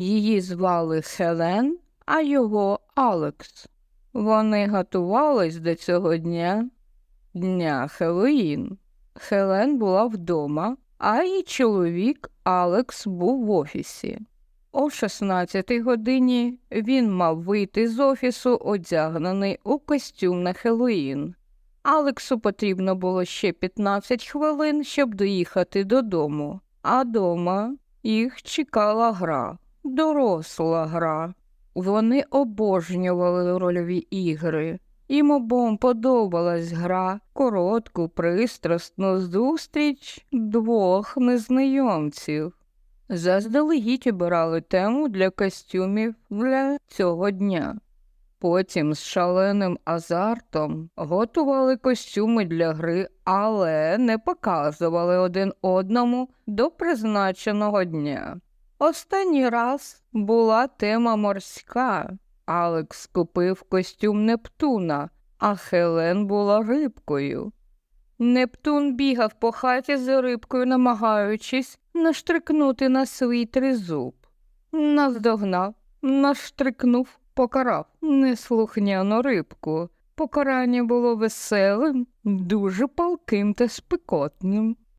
Її звали Хелен, а його Алекс. Вони готувались до цього дня, дня Хеллоїн. Хелен була вдома, а її чоловік Алекс був в офісі. О 16 годині він мав вийти з офісу, одягнений у костюм на Хеллоїн. Алексу потрібно було ще 15 хвилин, щоб доїхати додому, а дома їх чекала гра, доросла гра. Вони обожнювали рольові ігри. Їм обом подобалась гра, коротку, пристрасну зустріч двох незнайомців. Заздалегідь обирали тему для костюмів для цього дня. Потім з шаленим азартом готували костюми для гри, але не показували один одному до призначеного дня. Останній раз була тема морська. Алекс купив костюм Нептуна, а Хелен була рибкою. Нептун бігав по хаті за рибкою, намагаючись наштрикнути на свій тризуб. Наздогнав, наштрикнув, покарав неслухняну рибку. Покарання було веселим, дуже палким та спекотним.